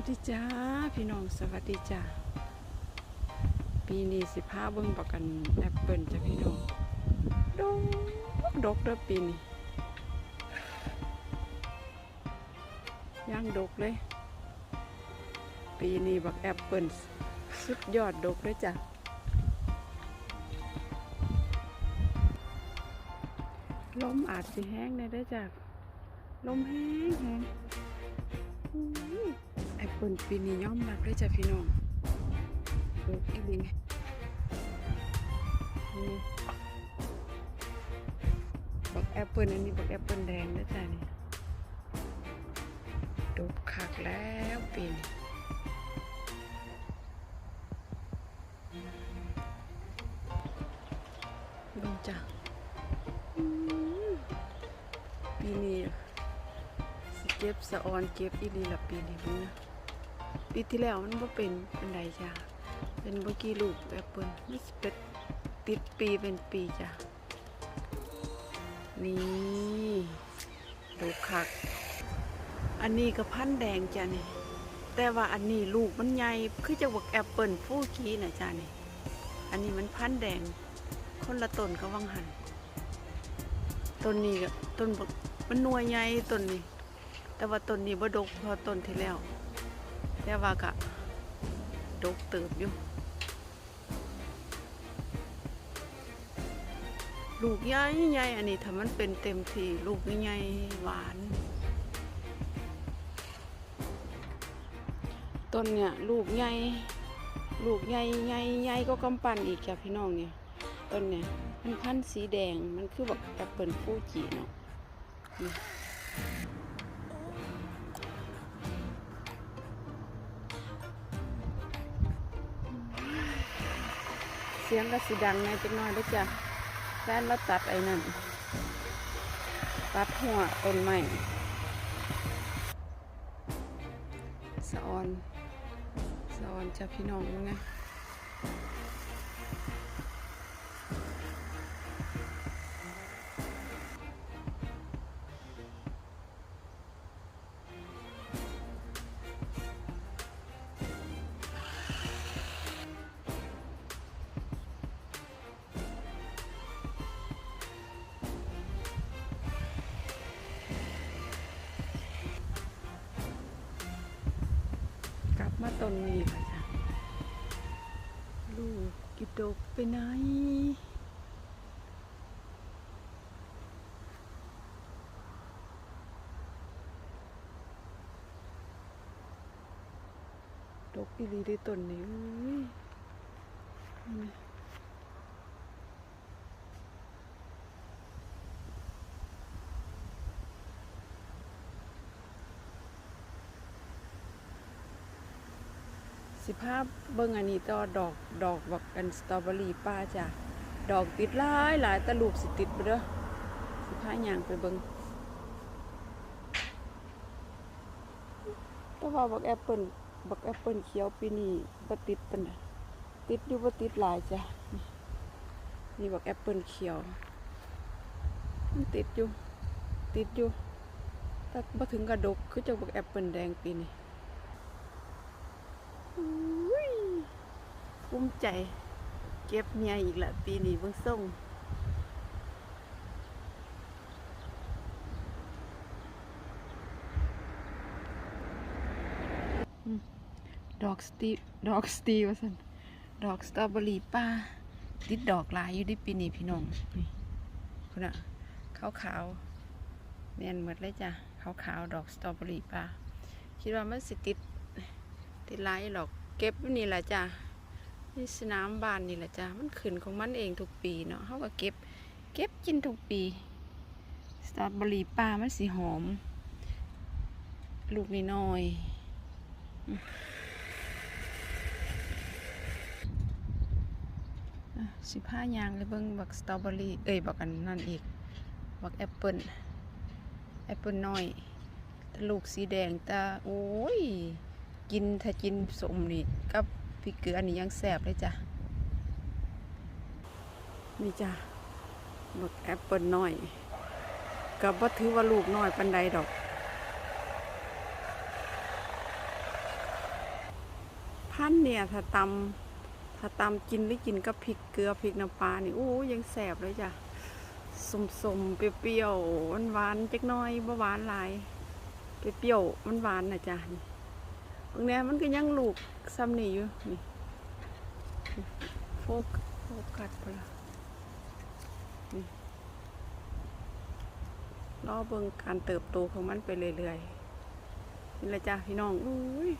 วัสดีจ้าพี่น้องสวัสดีจ้าปีนี้สิพาเบิ่งประกันแอปเปิลจ้ะพี่น้องดกดกเด้อปีนี้ย่างดกเลย ปีนี้บักแอปเปิลสุดยอดดกเลยจ้ะลมอาจสิแห้งในได้จ้ะลมแห้งแห้ง อุ้ยแอปเปิลปีนี้ย่อมรับเลยจ้ะพี่น้องดกอีหลีนี่บักแอปเปิลอันนี้บักแอปเปิลแดงนะจ้ะนี่ดกคักแล้วปีนี้เบิ่งจ้ะปีนี้เก็บสะออนเก็บอีหลีละปีนี้มึงนะ ปีที่แล้วมันบ่เป็นเป็นไดจ้ะเป็นบ่กี่ลูกแอปเปิ้ลมันเป็นติดปีเป็นปีจ้ะนี่ดูคัก อันนี้ก็พันธ์แดงจ้ะนี่แต่ว่าอันนี้ลูกมันใหญ่คือจะบอกแอปเปิลฟูกี้นะจ้ะนี่อันนี้มันพันธ์แดง คนละต้นก็วังหันต้นนี้ก็ต้นมันน่วยใหญ่ต้นนี้ แต่ว่าต้นนี้บ่ดกพอต้นที่แล้ว แต่ว่ากะดกเติบอยู่ ลูกใหญ่ใหญ่อันนี้ถ้ามันเป็นเต็มที่ลูกใหญ่หวานต้นเนี่ยลูกใหญ่ลูกใหญ่ใหญ่ใหญ่ก็กำปั้นอีกจ้ะพี่น้องเนี่ยต้นเนี่ยมันพันสีแดงมันคือแบบแอปเปิลฟูจิเนาะ สียงก็สิดังไงจักน้อยด้อจ้ะแฟนเราตัดไอ้นั่น ตัดหัวต้นใหม่สะออนสะออนจ้ะพี่น้องไง มาตอนนี้ค่ะจ้ะลูกกิดกไปไหนดกอีหลีได้ตนนี้ สิภาพเบิ่งอันนี้ต่อดอกดอกบักกันสตรอเบอรี่ป้าจ้ะดอกติดหลายหลายตะลูกสิติดไปเด้อสิพาย่างไปเบิ่งแต่ว่าบักแอปเปิลบักแอปเปิลเขียวปีนี้บ่ติดปานใดติดอยู่บ่ติดหลายจ้ะนี่บักแอปเปิลเขียวมันติดอยู่ ติดอยู่แต่บ่ถึงกระดกคือจังบักแอปเปิลแดงปีนี้ ภูมิใจ เก็บเมียอีกละปีนี้เบิ่งส่งดอกสตีดอกสตีว่าสันดอกสตรอเบอรี่ป้าติดดอกหลายอยู่ใดิปีนี้พี่น้องคุณอะขาวขาวแม่นหมดเลยจ้ะขาวขาวๆดอกสตรอเบอรี่ป้าคิดว่ามันสิติด ติดหลายหรอกเก็บนี่แหละจ้ะนี่สนามบ้านนี่แหละจ้ะมันขึ้นของมันเองทุกปีเนาะเขาก็เก็บเก็บกินทุกปีสตรอเบอรี่ป่ามันสีหอม ลูกนี่น้อยสิผ้ายางเลยเบิ่งบักสตรอเบอรี่เอ้ยบักอันนั่นอีกบักแอปเปิลแอปเปิลน้อยต่ลูกสีแดงต่โอ้ย กินถ้ากินสมนี่กับพริกเกลืออันี่ยังแสบเลยจ้ะนี่จ้ะบักแอปเปิลน้อยกับว่าถือว่าลูกน้อยปันใดดอก พันเนี่ยถ้าตำถ้าตำกินหรือกินกับพริกเกลือพริกน้ำปลานี่โอ้ยังแสบเลยจ้ะสมๆเปรี้ยวๆหวานจักน้อยบ่หวานหลายเปรี้ยวหวานนะจ๊ะนี่ ตรงนี้มันก็ยังลูกซ้ำนี่อยู่นี่โฟกโฟกัสไปละนี่รอเบิ่งการเติบโตของมันไปเรื่อยๆนี่แหละจ้าพี่น้องอุ้ย